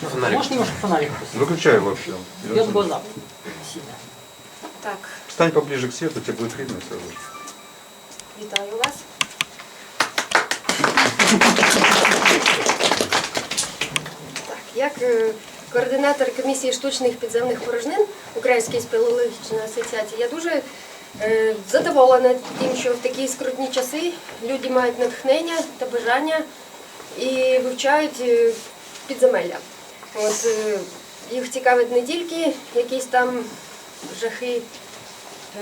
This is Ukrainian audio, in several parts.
Фонарик. Можешь немножко фонарик? Выключай вообще. В глаза. Сильно. Так, Встань поближе к свету, тебе будет видно сразу. же. вітаю вас. Так, як е, координатор комісії штучних підземних порожнин Української спілологічної асоціації, я дуже задоволена тим, що в такі скрутні часи люди мають натхнення та бажання і вивчають е, підземелля. От, е, їх цікавить не тільки якісь там жахи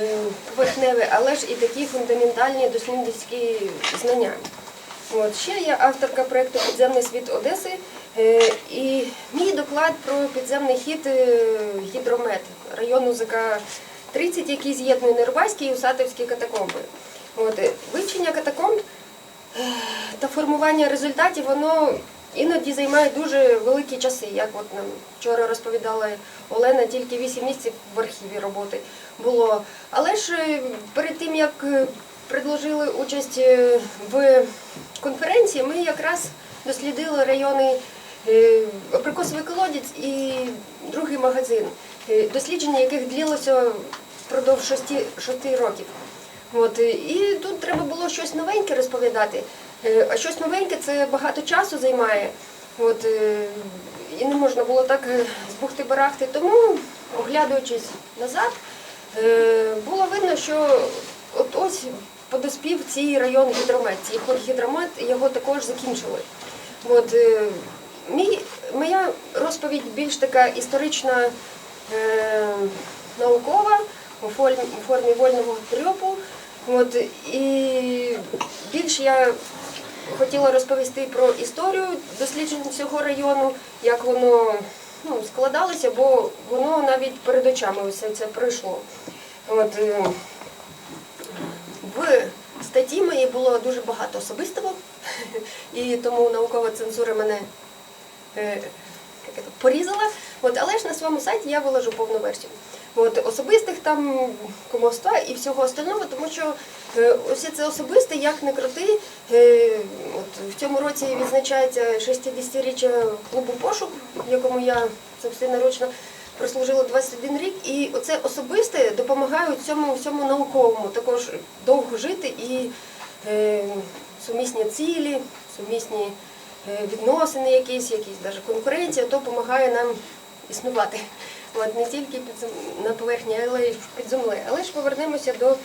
е, поверхневі, але ж і такі фундаментальні дослідницькі знання. От, ще я авторка проєкту Підземний світ Одеси е, і мій доклад про підземний хід е, гідромет району ЗК 30, який з'єднує Нервайські і Усатівські катакомби. От, е, вивчення катакомб е, та формування результатів, воно іноді займає дуже великі часи. Як от нам вчора розповідала Олена, тільки 8 місяців в архіві роботи було. Але ж е, перед тим як предложили участь в конференції, ми якраз дослідили райони Абрикосовий колодязь і другий магазин, дослідження яких длилося впродовж шості, шести років. От, е, і тут треба було щось новеньке розповідати. Е, А щось новеньке це багато часу займає. От, е, і не можна було так е, збухти барахти. Тому, оглядуючись назад, було видно, що от ось подоспів цей район гідромет. Цей ход його також закінчили. От, мій, моя розповідь більш така історична, е, наукова, у формі, у формі вольного трьопу. От, і більш я хотіла розповісти про історію досліджень цього району, як воно ну, складалося, бо воно навіть перед очами все це пройшло. От, е, в статті моїй було дуже багато особистого, і тому наукова цензура мене е, порізала. От, але ж на своєму сайті я виложу повну версію. От, особистих там кумовства і всього остального, тому що е, ось це особисте, як не крути. Е, от, в цьому році відзначається 60-річчя клубу пошук, в якому я собственноручно прослужила 21 рік, і оце особисте допомагає цьому всьому науковому також довго жити і е, сумісні цілі, сумісні е, відносини якісь, якісь навіть конкуренція, то допомагає нам існувати. От не тільки під зем... на поверхні, але й під землею. Але ж повернемося до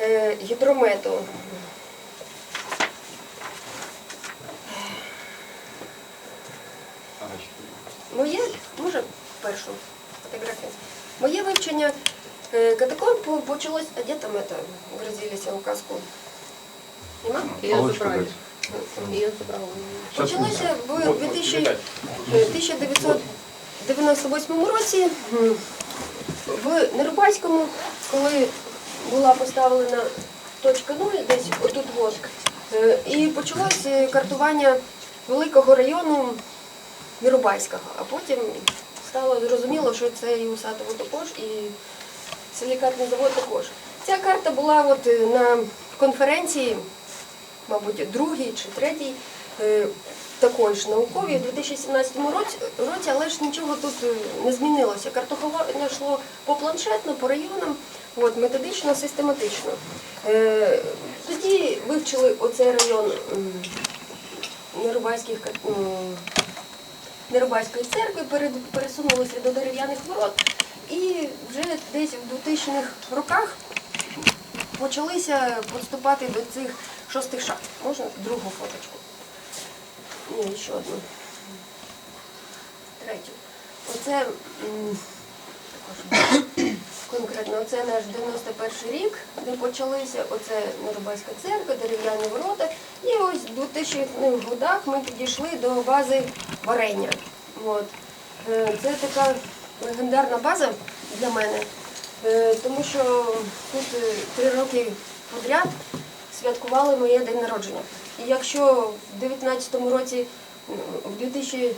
е, гідромету. Моє, може, першу фотографію. Моє вивчення е, катакомб почалось, а де там это, грузилися у казку? Нема? Я забрала. Я забрала. Почалося в 1900... 1900 98-му році в Нерубайському, коли була поставлена точка 0, десь отут воск, е, і почалось картування великого району Нерубайського, а потім стало зрозуміло, що це і Усатово також, і силікатний завод також. Ця карта була от е, на конференції, мабуть, другій чи третій е, такої ж науковій, у 2017 році, але ж нічого тут е, не змінилося. Картографування йшло по планшетно, по районам, от, методично, систематично. Е, Тоді вивчили оцей район Нерубайських Нерубайської церкви, пересунулися до дерев'яних ворот. І вже десь в 2000-х роках почалися підступати до цих шостих шахт. Можна другу фоточку? Ні, ще одну. Третю. Оце конкретно, оце наш 91 рік, де почалися оце Нерубайська церква, дерев'яні ворота. І ось в 2000-х годах ми підійшли до бази варення. От. Е, Це така легендарна база для мене, е, тому що тут е, три роки подряд святкували моє день народження. І якщо в 19-му році, в 2000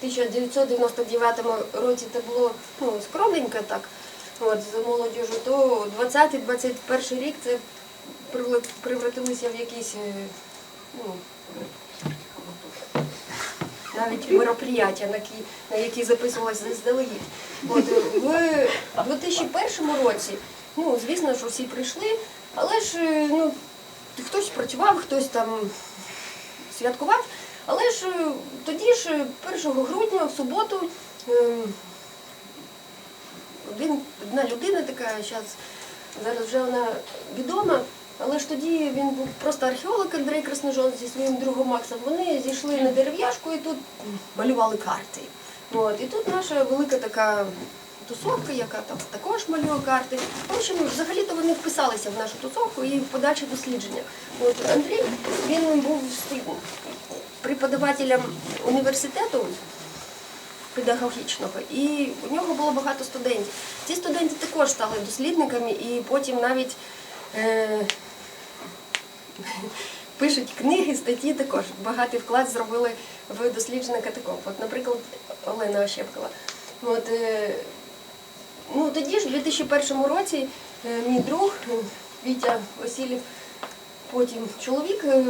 1999 році це було ну, скромненько так, от, за молодіжу, то 20-21 рік це превратилися в якісь е, ну, навіть мероприятия, на які, на які записувалися заздалегідь. От, в 2001 році, ну, звісно, що всі прийшли, але ж е, ну, хтось працював, хтось там святкував. Але ж е, тоді ж, е, 1 грудня, в суботу, один, одна людина така, зараз, зараз вже вона відома, але ж тоді він був просто археолог Андрей Красножон зі своїм другом Максом. Вони зійшли на дерев'яшку і тут малювали карти. От, і тут наша велика така тусовка, яка там також малює карти. В общем, взагалі-то вони вписалися в нашу тусовку і в подальше дослідження. От Андрій він був преподавателем університету педагогічного, і у нього було багато студентів. Ці студенти також стали дослідниками, і потім навіть е, пишуть книги, статті також. Багатий вклад зробили в дослідження катакомб. От, наприклад, Олена Ощепкова. От, е, ну, тоді ж, в 2001 році, е, мій друг е, Вітя Васильєв, потім чоловік, е,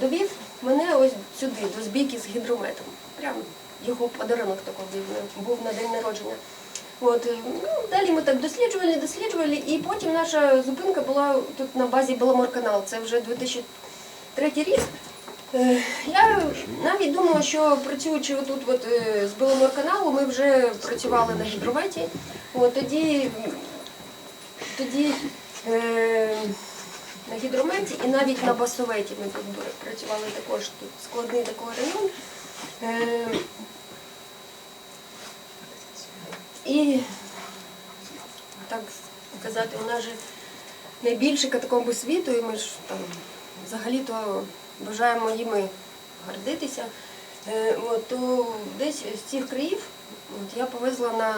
довів мене ось сюди, до збійки з гідрометом. Прямо його подарунок такий був, на день народження. От, ну, далі ми так досліджували, досліджували, і потім наша зупинка була тут на базі Беломорканал. Це вже 2003 рік. Е, Я навіть думала, що працюючи отут от, е, з Беломорканалу, ми вже працювали на гідрометі. От, тоді тоді е, на гідрометі і навіть на басоветі ми тут працювали також тут складний такий район. Е, і так сказати, у нас же найбільші катакомби світу, і ми ж там взагалі-то бажаємо їми гордитися. Е, то десь з цих країв я повезла на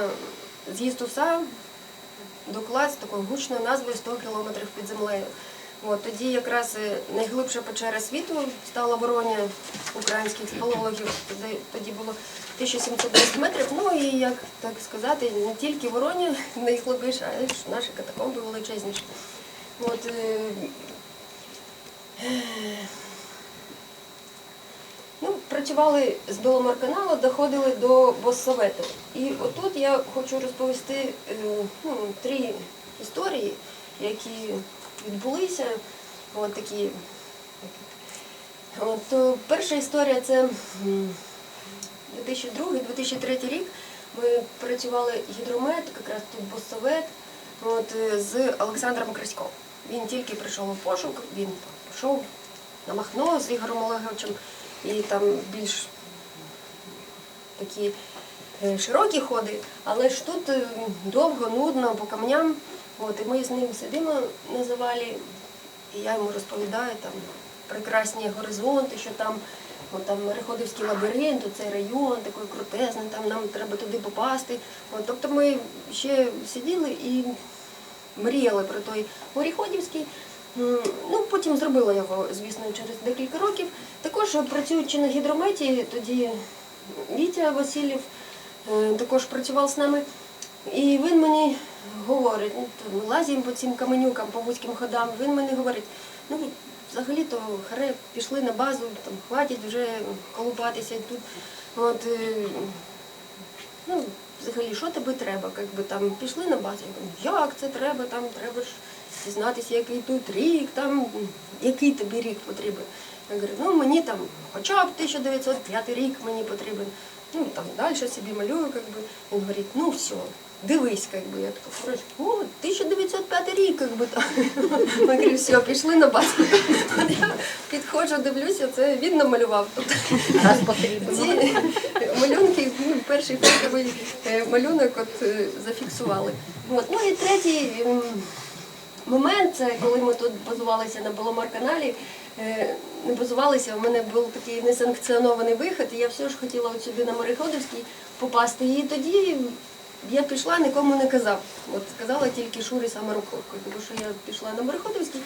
з'їзд УСА доклад з такою гучною назвою 100 кілометрів під землею. Тоді якраз е, найглибша печера світу стала Воронія українських спелеологів. Тоді, було 1710 метрів. Ну і як так сказати, не тільки Воронія найглибіша, а й наші катакомби величезніші. Ну, працювали з Беломарканалу, доходили до Боссовету. І отут я хочу розповісти е, ну, три історії, які відбулися. От такі. От, перша історія це 2002-2003 рік. Ми працювали гідромет, якраз тут Боссовет, от, е, з Олександром Краськом. Він тільки прийшов у пошук, він пішов на Махно з Ігорем Олеговичем, і там більш такі е, широкі ходи, але ж тут е, довго, нудно, по камням. От, і ми з ним сидимо на завалі, і я йому розповідаю там прекрасні горизонти, що там, от, там Мореходівський лабіринт, цей район такий крутезний, там нам треба туди попасти. От, тобто ми ще сиділи і мріяли про той Моріходівський. Ну, потім зробила його, звісно, через декілька років. Також працюючи на гідрометі, тоді Вітя Васильєв е, також працював з нами. І він мені говорить, ну, ми лазимо по цим каменюкам, по вузьким ходам. Він мені говорить, ну взагалі-то харе, пішли на базу, там хватить вже колупатися тут. От, е, ну, взагалі, що тобі треба? Як би, там, пішли на базу, я кажу, як це треба, там треба ж дізнатися, який тут рік, там, який тобі рік потрібен. Я говорю, ну мені там хоча б 1905 рік мені потрібен. Ну, там далі собі малюю, як би. Він говорить, ну все, дивись, як би. Я така, говорю, о, 1905 рік, як би там. Я говорю, все, пішли на базу. Я підходжу, дивлюся, це він намалював. Тобто Раз потрібно. ці малюнки, ну, перший фотовий е, малюнок от, е, зафіксували. От. Ну і третій м, момент, це коли ми тут базувалися на Беломар-каналі. е, Не базувалися, у мене був такий несанкціонований вихід, і я все ж хотіла от сюди на Мореходовський попасти. І тоді я пішла, нікому не казав. От сказала тільки Шурі Самаруковку, тому що я пішла на Мореходовський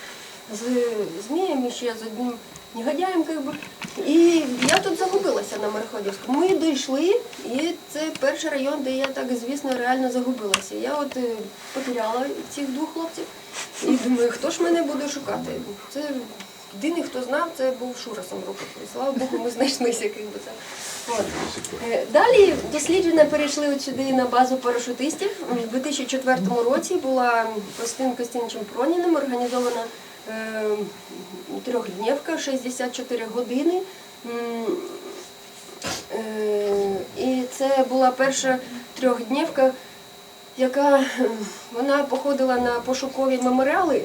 з змієм і ще з одним негодяєм, как би. І я тут загубилася на Мореходівському. Ми дійшли, і це перший район, де я так, звісно, реально загубилася. Я от е, потеряла цих двох хлопців. І думаю, хто ж мене буде шукати? Це єдиний, хто знав, це був Шура Самруков. Слава Богу, ми знайшлися. Як би, це. От. Е, Далі дослідження перейшли от сюди на базу парашутистів. У 2004 році була Костин Костянчем Проніним організована е, трьохдневка, 64 години. Е, І це була перша трьохдневка, яка вона походила на пошукові меморіали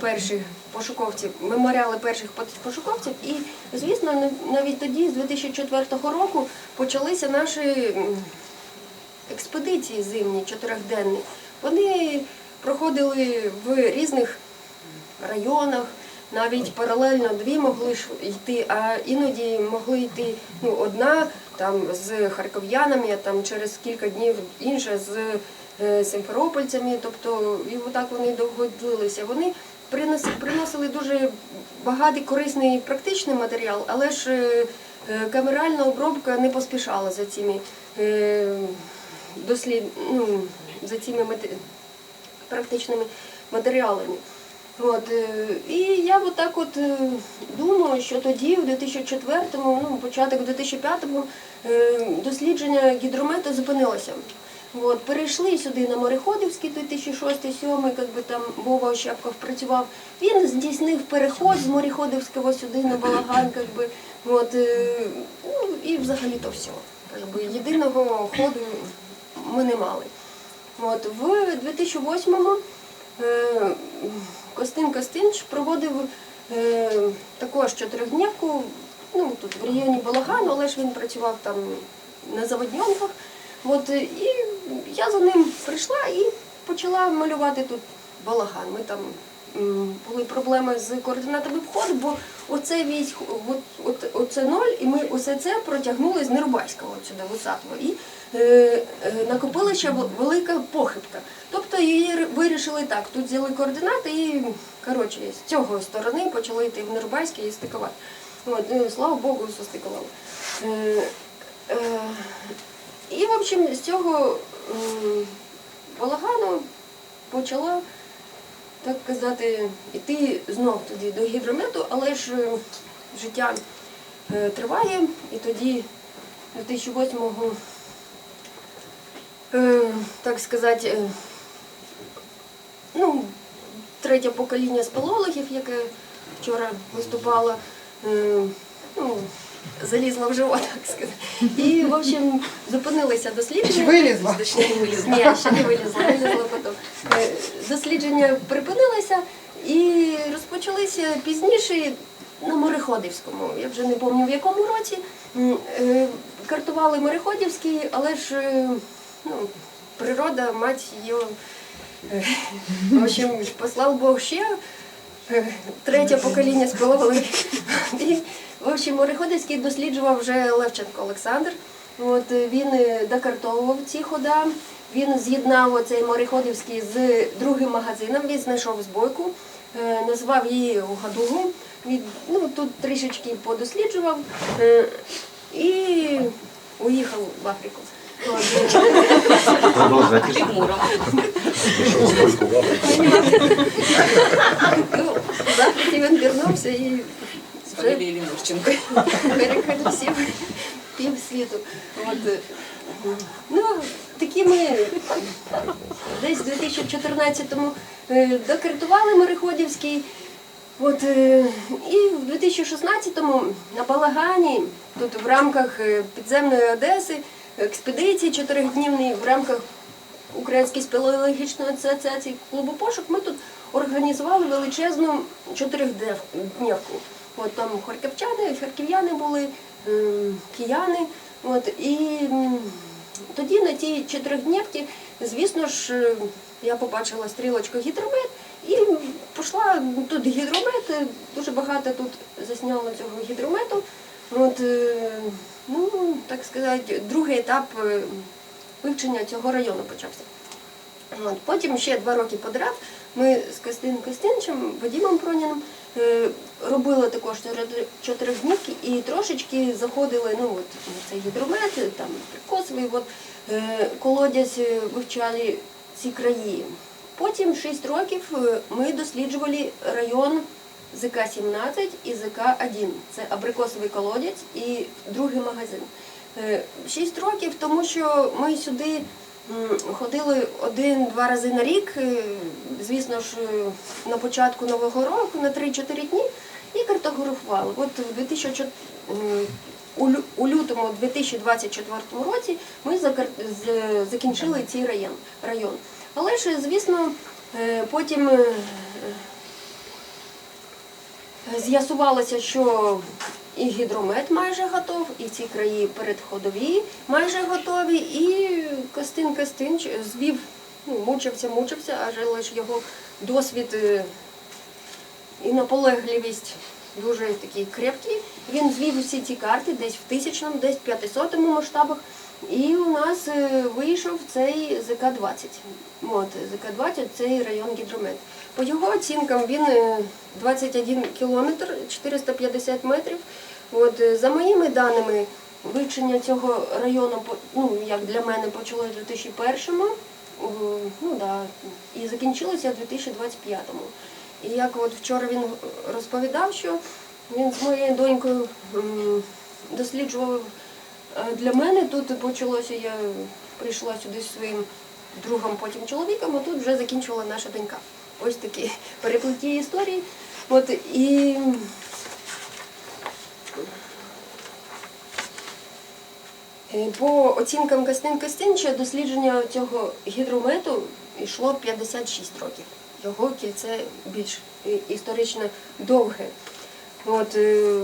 перших пошуковців, меморіали перших пошуковців. І, звісно, нав- навіть тоді, з 2004 року, почалися наші експедиції зимні, чотирьохденні. Вони проходили в різних районах, навіть паралельно дві могли йти, а іноді могли йти ну, одна там з харків'янами, а там через кілька днів інша з е, симферопольцями. Тобто і отак вони довго длилися. Вони приносили, дуже багатий корисний практичний матеріал, але ж е, е, камеральна обробка не поспішала за цими дослід, ну, за цими практичними матеріалами. От, е, і я от так от е, думаю, що тоді, в 2004-му, ну, початок 2005-му, е, дослідження гідромету зупинилося. От, перейшли сюди на Мореходівський 2006-2007, як би там Вова Ощепков працював. Він здійснив переход з Мореходівського сюди на Балаган, як би, от, ну, і взагалі то все. Як би, єдиного ходу ми не мали. От, в 2008-му е, Костин Костинч проводив е, також чотирьохдневку, ну, тут в районі Балагану, але ж він працював там на заводньонках. От, е, і я за ним прийшла і почала малювати тут балаган. Ми там були проблеми з координатами входу, бо оце військ, от, от, оце ноль, і ми усе це протягнули з Нерубайського от сюди, в. І е, е, накопилася вел- велика похибка. Тобто її вирішили так, тут взяли координати і коротше, з цього сторони почали йти в Нерубайське і стикувати. От, е, слава Богу, все. Е, е, і, в общем, з цього м, балагану почала, так казати, йти знов тоді до гідромету, але ж е, життя е, триває, і тоді 2008-го, е, так сказати, ну, третє покоління спелологів, яке вчора виступало, ну, залізла в живот, так сказати. І, в общем, зупинилися дослідження. Чи вилізла? Ні, ще не вилізла, вилізла потім. Е, Дослідження припинилися і розпочалися пізніше на Мореходівському. Я вже не пам'ятаю в якому році. М, е, Картували Мореходівський, але ж е, ну, природа, мать його. е, В общем, послав Бог ще третє покоління спиловали. І, в общем, Мореходівський досліджував вже Левченко Олександр. От він е, докартовував ці хода. Він з'єднав оцей Мореходівський з другим магазином. Він знайшов збойку, е, назвав її Угадугу. Він ну, тут трішечки подосліджував е, і уїхав в Африку. От, Продолжайте. Ну, в він вернувся і З фамілією Лінурченко. переколісів пів світу. Е, ну, такі ми десь в 2014-му е, докартували Мореходівський. От, е, і в 2016-му на Балагані, тут в рамках е, підземної Одеси, експедиції чотирьохдневної в рамках Української спелеологічної асоціації клубу пошук, ми тут організували величезну чотирьохдневку. От там харківчани, харків'яни були, ем, кияни. От, і тоді на тій чотирьохдневці, звісно ж, е, я побачила стрілочку гідромет і пішла ну, тут гідромет, е, дуже багато тут засняло цього гідромету. От, е, ну, так сказати, другий етап вивчення цього району почався. От, потім ще два роки подряд ми з Костин Костинчем, Вадимом Проніним е, робили також чотирьохднівки і трошечки заходили ну, от, на цей гідромет, там Прикосовий, от, е, колодязь е, вивчали ці краї. Потім 6 років ми досліджували район ЗК-17 і ЗК-1. Це абрикосовий колодязь і другий магазин. Е, Шість років, тому що ми сюди ходили один-два рази на рік, е, звісно ж, е, на початку Нового року на 3-4 дні і картографували. От у 2004 у лютому 2024 році ми закінчили цей район. Але ж, звісно, потім з'ясувалося, що і гідромет майже готов, і ці краї передходові майже готові, і Костин Костин звів, ну, мучився, мучився, аж лише його досвід е, і наполегливість дуже такі крепкі. Він звів усі ці карти десь в тисячному, десь в п'ятисотому масштабах. І у нас е, вийшов цей ЗК-20. От, ЗК-20 цей район гідромет. По його оцінкам він е, 21 кілометр, 450 метрів. От, е, за моїми даними, вивчення цього району, ну, як для мене, почалося в 2001-му, е, ну, да, і закінчилося в 2025-му. І як от вчора він розповідав, що він з моєю донькою досліджував е, для мене тут почалося, я прийшла сюди зі своїм другом, потім чоловіком, а тут вже закінчувала наша донька. Ось такі переплеті історії. От і Е, По оцінкам Костин Костинча дослідження цього гідромету йшло 56 років. Його кільце більш е, історично довге. От, е,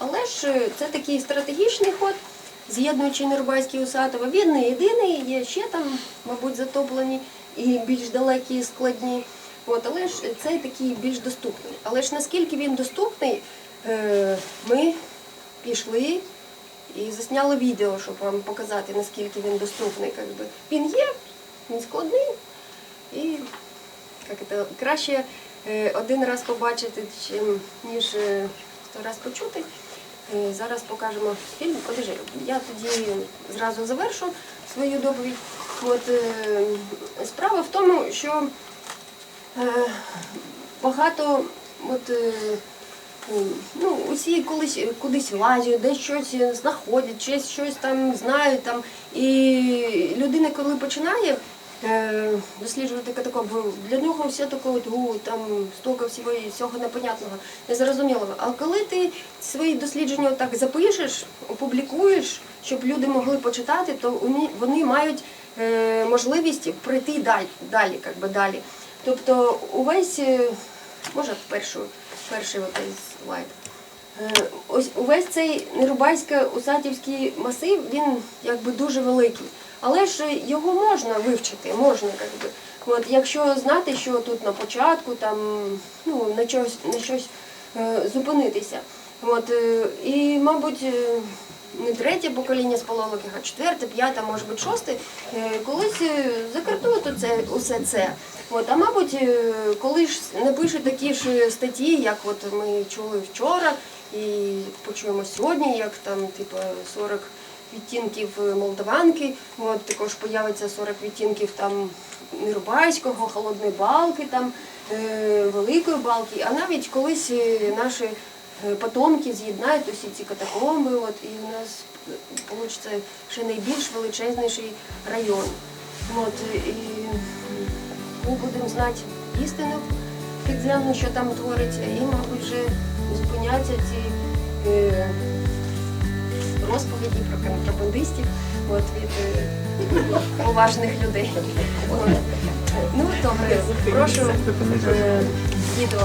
але ж е, це такий стратегічний ход, з'єднуючи Нерубайський і Усатово. Він не єдиний, є ще там, мабуть, затоплені і більш далекі і складні. От, але ж цей такий більш доступний. Але ж наскільки він доступний, е, ми пішли і засняли відео, щоб вам показати, наскільки він доступний. Він є, він складний. І як це, краще е, один раз побачити, ніж сто раз почути. Е, Зараз покажемо фільм. Подожди, я тоді зразу завершу свою доповідь. От, е, справа в тому, що е, багато от, ну, усі колись кудись лазять, десь щось знаходять, щось, щось там знають. Там. І людина, коли починає досліджувати катакомби, для нього все таке, от, у, там стільки всього всього непонятного, незрозумілого. А коли ти свої дослідження так запишеш, опублікуєш, щоб люди могли почитати, то вони, вони мають е, можливість пройти далі, далі, как би, далі. Тобто увесь, е, може першу, перший отей слайд. Е, Ось увесь цей Нерубайсько-Усатівський масив, він якби дуже великий. Але ж його можна вивчити, можна якби. От, якщо знати, що тут на початку, там, ну, на щось, на щось е, зупинитися. От, е, і, мабуть, е, не третє покоління спалеологів, а четверте, п'яте, може бути шосте, е, колись е, закартують оце, усе це. От, а мабуть, е, коли ж напишуть такі ж статті, як от ми чули вчора, і почуємо сьогодні, як там типу 40 відтінків молдаванки, от також появиться 40 відтінків там Нерубайського, холодної балки, там е, великої балки. А навіть колись е, наші е, потомки з'єднають усі ці катакомби, от, і у нас вийде ще найбільш величезніший район. От, і ми будемо знати істину підземну, що там твориться, і, мабуть, вже зупиняться ці е, розповіді про контрабандистів от, від е, поважних людей. Ну, добре, прошу е, відео.